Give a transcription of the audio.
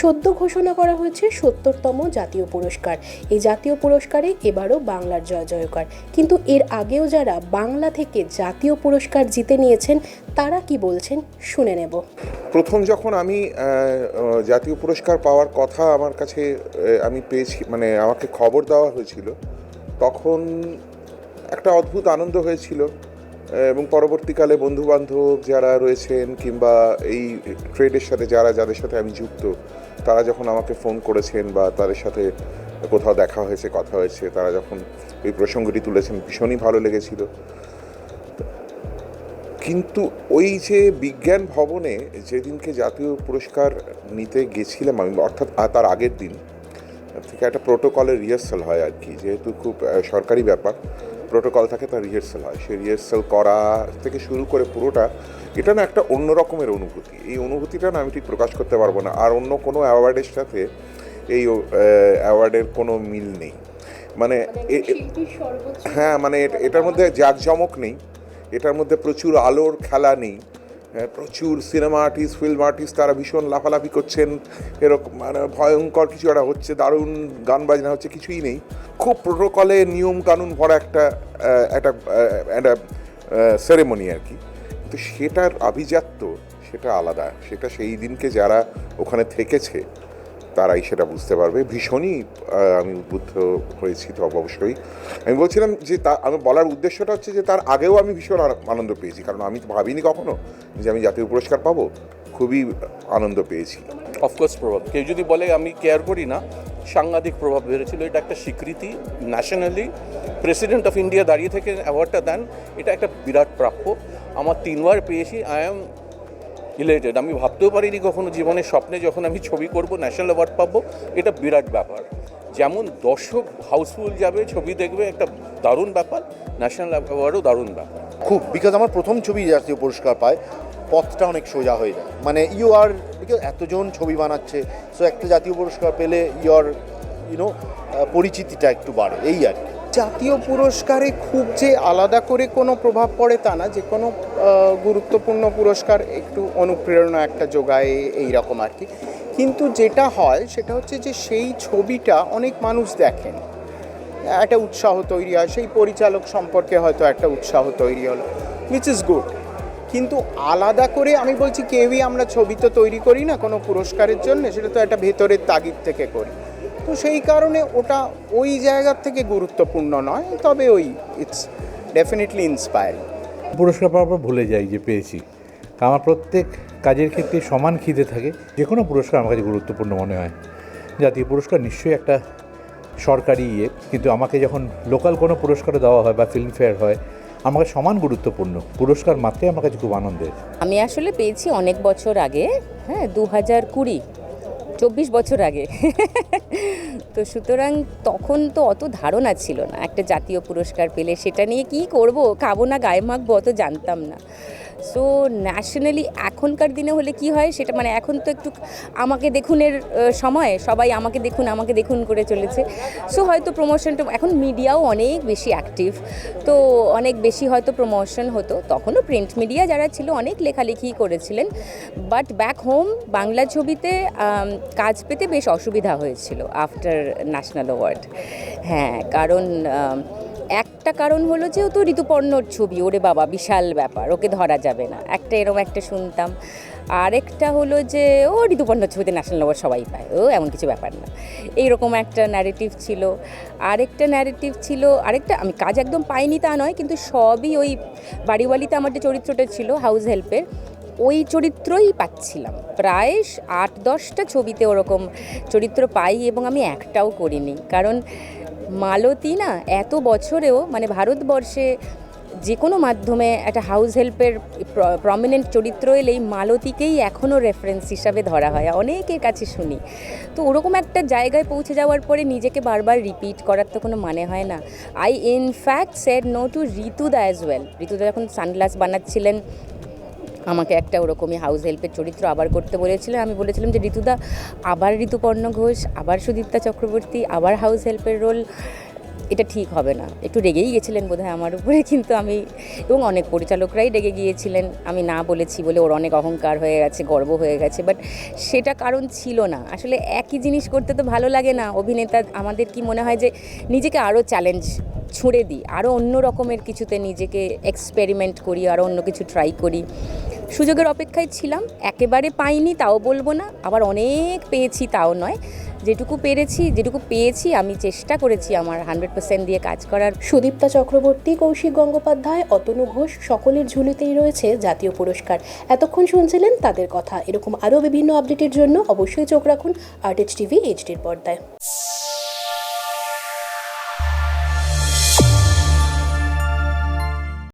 সদ্য ঘোষণা করা হয়েছে সত্তরতম জাতীয় পুরস্কার। এই জাতীয় পুরস্কারে এবারও বাংলার জয় জয়কার। কিন্তু এর আগেও যারা বাংলা থেকে জাতীয় পুরস্কার জিতে নিয়েছেন, তারা কি বলছেন শুনে নেব। প্রথম যখন আমি জাতীয় পুরস্কার পাওয়ার কথা আমার কাছে আমি পেয়েছি মানে আমাকে খবর দেওয়া হয়েছিল, তখন একটা অদ্ভুত আনন্দ হয়েছিল এবং পরবর্তীকালে বন্ধু বান্ধব যারা রয়েছেন কিংবা এই ট্রেডের সাথে যারা, যাদের সাথে আমি যুক্ত তারা যখন আমাকে ফোন করেছেন বা তাদের সাথে কোথাও দেখা হয়েছে, কথা হয়েছে, তারা যখন এই প্রসঙ্গটি তুলেছেন, ভীষণই ভালো লেগেছিল। কিন্তু ওই যে বিজ্ঞান ভবনে যেদিনকে জাতীয় পুরস্কার নিতে গেছিলাম আমি, অর্থাৎ তার আগের দিন থেকে একটা প্রোটোকলের রিহার্সাল হয় আর কি, যেহেতু খুব সরকারি ব্যাপার। প্রোটোকল থাকে তার রিহার্সাল হয়। সেই রিহার্সাল করা থেকে শুরু করে পুরোটা এটা না একটা অন্য রকমের অনুভূতি। এই অনুভূতিটা না আমি ঠিক প্রকাশ করতে পারব না। আর অন্য কোনো অ্যাওয়ার্ডের সাথে এই অ্যাওয়ার্ডের কোনো মিল নেই। মানে এ- এ- হ্যাঁ মানে এটার মধ্যে জাঁকজমক নেই। এটার মধ্যে প্রচুর আলোর খেলা নেই। প্রচুর সিনেমা আর্টিস্ট ফিল্ম আর্টিস্ট তারা ভীষণ লাফালাফি করছেন। এরকম মানে ভয়ঙ্কর কিছু একটা হচ্ছে, দারুণ গান বাজনা হচ্ছে, কিছুই নেই। খুব প্রোটোকলে নিয়ম কানুন ভরা একটা একটা একটা সেরেমনি আর কি। তো সেটার আভিজাত্য সেটা আলাদা। সেটা সেই দিনকে যারা ওখানে থেকেছে তারাই সেটা বুঝতে পারবে। ভীষণই আমি উদ্বুদ্ধ হয়েছি তো অবশ্যই। আমি বলছিলাম যে তা, আমি বলার উদ্দেশ্যটা হচ্ছে যে তার আগেও আমি ভীষণ আনন্দ পেয়েছি। কারণ আমি তো ভাবিনি কখনো যে আমি জাতীয় পুরস্কার পাবো। খুবই আনন্দ পেয়েছি। অফকোর্স প্রভাব। কেউ যদি বলে আমি কেয়ার করি না, সাংঘাতিক প্রভাব বেড়েছিল এটা একটা স্বীকৃতি ন্যাশনালি প্রেসিডেন্ট অফ ইন্ডিয়া দাঁড়িয়ে থেকে অ্যাওয়ার্ডটা দেন। এটা একটা বিরাট প্রাপ্য। আমার তিনবার পেয়েছি। আই এম ইলেটেড আমি ভাবতেও পারিনি কখনো জীবনের স্বপ্নে যখন আমি ছবি করব ন্যাশনাল অ্যাওয়ার্ড পাবো, এটা বিরাট ব্যাপার। যেমন দর্শক হাউসফুল যাবে, ছবি দেখবে, একটা দারুণ ব্যাপার। ন্যাশনাল অ্যাওয়ার্ডও দারুণ ব্যাপার। খুব বিকজ আমার প্রথম ছবি জাতীয় পুরস্কার পায়, পথটা অনেক সোজা হয়ে যায়। মানে ইউ আর এতজন ছবি বানাচ্ছে সো একটা জাতীয় পুরস্কার পেলে ইউর ইউনো পরিচিতিটা একটু বাড়ে, এই আর কি। জাতীয় পুরস্কারে খুব যে আলাদা করে কোনো প্রভাব পড়ে তা না, যে কোনো গুরুত্বপূর্ণ পুরস্কার একটু অনুপ্রেরণা একটা যোগায় এই রকম আর কি। কিন্তু যেটা হয় সেটা হচ্ছে যে সেই ছবিটা অনেক মানুষ দেখেন। একটা উৎসাহ তৈরি হয়, সেই পরিচালক সম্পর্কে হয়তো একটা উৎসাহ তৈরি হলো উইচ ইজ গুড কিন্তু আলাদা করে আমি বলছি কেউই আমরা ছবি তো তৈরি করি না কোনো পুরস্কারের জন্য, সেটা তো একটা ভেতরের তাগিদ থেকে করি। তো সেই কারণে ওটা ওই জায়গার থেকে গুরুত্বপূর্ণ নয় তবে ওই ইটস ডেফিনেটলি ইন্সপায়ারিং পুরস্কার পাওয়ার পর ভুলে যাই যে পেয়েছি। আমার প্রত্যেক কাজের ক্ষেত্রে সমান খিদে থাকে যে কোনো পুরস্কার আমার কাছে গুরুত্বপূর্ণ মনে হয়। জাতীয় পুরস্কার নিশ্চয়ই একটা সরকারি ইয়ে কিন্তু আমাকে যখন লোকাল কোনো পুরস্কার দেওয়া হয় বা ফিল্মফেয়ার হয় আমাকে সমান গুরুত্বপূর্ণ। পুরস্কার মাত্রে আমার কাছে খুব আনন্দের। আমি আসলে পেয়েছি অনেক বছর আগে হ্যাঁ দু হাজার কুড়ি। চব্বিশ বছর আগে। তো সুতরাং তখন তো অত ধারণা ছিল না, একটা জাতীয় পুরস্কার পেলে সেটা নিয়ে কি করব, খাব না, গায়ে মাখবো অত জানতাম না। সো ন্যাশনালি এখনকার দিনে হলে কি হয়? সেটা মানে এখন তো একটু আমাকে দেখুনের সময়। সবাই আমাকে দেখুন আমাকে দেখুন করে চলেছে। সো হয়তো প্রমোশনটা এখন মিডিয়াও অনেক বেশি অ্যাক্টিভ তো অনেক বেশি হয়তো প্রমোশন হতো। তখনও প্রিন্ট মিডিয়া যারা ছিল অনেক লেখালেখি করেছিলেন। বাট ব্যাক হোম বাংলা ছবিতে কাজ পেতে বেশ অসুবিধা হয়েছিল আফটার ন্যাশনাল অ্যাওয়ার্ড হ্যাঁ কারণ একটা কারণ হলো যেহেতু ঋতুপর্ণর ছবি, ওরে বাবা, বিশাল ব্যাপার, ওকে ধরা যাবে না। একটা এরকম একটা শুনতাম। আরেকটা হলো যে ও ঋতুপর্ণর ছবিতে ন্যাশনাল অ্যাওয়ার্ড সবাই পায়, ও এমন কিছু ব্যাপার না। এইরকম একটা ন্যারেটিভ ছিল। আরেকটা ন্যারেটিভ ছিল, আরেকটা আমি কাজ একদম পাইনি তা নয়, কিন্তু সবই ওই বাড়িওয়ালিতে আমার যে চরিত্রটা ছিল হাউস হেল্পের ওই চরিত্রই পাচ্ছিলাম। প্রায় আট দশটা ছবিতে ওরকম চরিত্র পাই এবং আমি একটাও করিনি। কারণ মালতী না, এত বছরেও মানে ভারতবর্ষে যে কোনো মাধ্যমে একটা হাউস হেল্পের প্রমিনেন্ট চরিত্র এলেই মালতীকেই এখনও রেফারেন্স হিসাবে ধরা হয়। অনেকের কাছে শুনি। তো ওরকম একটা জায়গায় পৌঁছে যাওয়ার পরে নিজেকে বারবার রিপিট করার তো কোনো মানে হয় না। I in fact said no to ঋতুদা as well ঋতুদা যখন সানগ্লাস বানাচ্ছিলেন আমাকে একটা ওরকমই হাউস হেল্পের চরিত্র আবার করতে বলেছিলেন আমি বলেছিলাম যে, ঋতুদা, আবার ঋতুপর্ণ ঘোষ, আবার সুদীপ্তা চক্রবর্তী, আবার হাউস হেল্পের রোল এটা ঠিক হবে না। একটু রেগেই গেছিলেন বোধহয় আমার উপরে, কিন্তু আমি এবং অনেক পরিচালকরাই রেগে গিয়েছিলেন। আমি না বলেছি বলে ওর অনেক অহংকার হয়ে গেছে, গর্ব হয়ে গেছে বাট সেটা কারণ ছিল না। আসলে একই জিনিস করতে তো ভালো লাগে না। অভিনেতা, আমাদের কি মনে হয় যে, নিজেকে আরও চ্যালেঞ্জ ছুঁড়ে দিই আরও অন্য রকমের কিছুতে নিজেকে এক্সপেরিমেন্ট করি আরও অন্য কিছু ট্রাই করি। সুযোগের অপেক্ষায় ছিলাম, একেবারে পাইনি, তাও বলব না, আবার অনেক পেয়েছি, তাও নয়। যেটুকু পেরেছি, যেটুকু পেয়েছি, আমি চেষ্টা করেছি আমার হান্ড্রেড পার্সেন্ট দিয়ে কাজ করার। সুদীপ্তা চক্রবর্তী, কৌশিক গঙ্গোপাধ্যায়, অতনু ঘোষ, সকলের ঝুলিতেই রয়েছে জাতীয় পুরস্কার। এতক্ষণ শুনছিলেন তাদের কথা। এরকম আরও বিভিন্ন আপডেটের জন্য অবশ্যই চোখ রাখুন আর্টেজ টিভি এইচডির পর্দায়।